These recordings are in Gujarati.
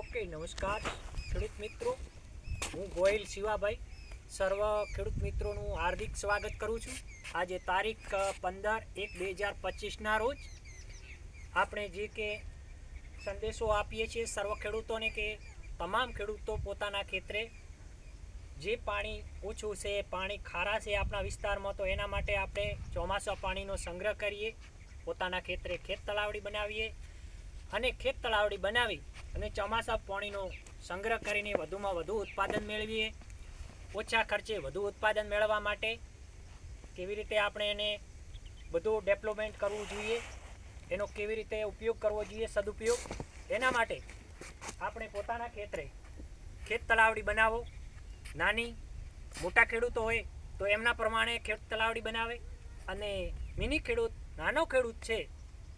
ઓકે, નમસ્કાર ખેડૂત મિત્રો. હું ગોયલ શિવાભાઈ, સર્વ ખેડૂત મિત્રોનું હાર્દિક સ્વાગત કરું છું. આજે તારીખ પંદર એક બે હજાર પચીસના રોજ આપણે જે કે સંદેશો આપીએ છીએ સર્વ ખેડૂતોને કે તમામ ખેડૂતો પોતાના ખેતરે જે પાણી ઓછું છે, પાણી ખારા છે આપણા વિસ્તારમાં, તો એના માટે આપણે ચોમાસા પાણીનો સંગ્રહ કરીએ. પોતાના ખેતરે ખેત તલાવડી બનાવીએ અને ખેત તલાવડી બનાવી અને ચોમાસા પાણીનો સંગ્રહ કરીને વધુમાં વધુ ઉત્પાદન મેળવીએ. ઓછા ખર્ચે વધુ ઉત્પાદન મેળવવા માટે કેવી રીતે આપણે એને બધું ડેવલપમેન્ટ કરવું જોઈએ, એનો કેવી રીતે ઉપયોગ કરવો જોઈએ, સદુપયોગ, એના માટે આપણે પોતાના ખેતરે ખેત તલાવડી બનાવો. નાની, મોટા ખેડૂતો હોય તો એમના પ્રમાણે ખેત તલાવડી બનાવે અને મિની ખેડૂત, નાનો ખેડૂત છે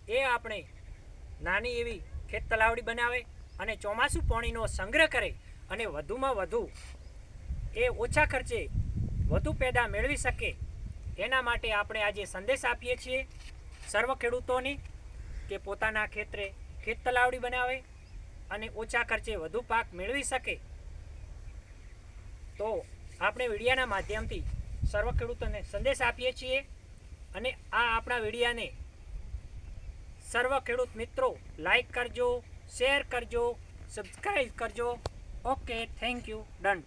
એ આપણે નાની એવી ખેત તલાવડી બનાવે. અને ચોમાસું પાણીનો સંગ્રહ કરે અને વધુમાં વધુ એ ઓછા ખર્ચે વધુ પેદા મેળવી શકે. એના માટે આપણે આજે સંદેશ આપીએ છીએ સર્વ ખેડૂતોને કે પોતાના ખેતરે ખેત તલાવડી બનાવે અને ઓછા ખર્ચે વધુ પાક મેળવી શકે. તો આપણે વિડીયાના માધ્યમથી સર્વ ખેડૂતોને સંદેશ આપીએ છીએ અને આ આપણા વિડીયાને સર્વ ખેડૂત મિત્રો લાઈક કરજો શેર કરજો સબસ્ક્રાઈબ કરજો. Okay thank you done.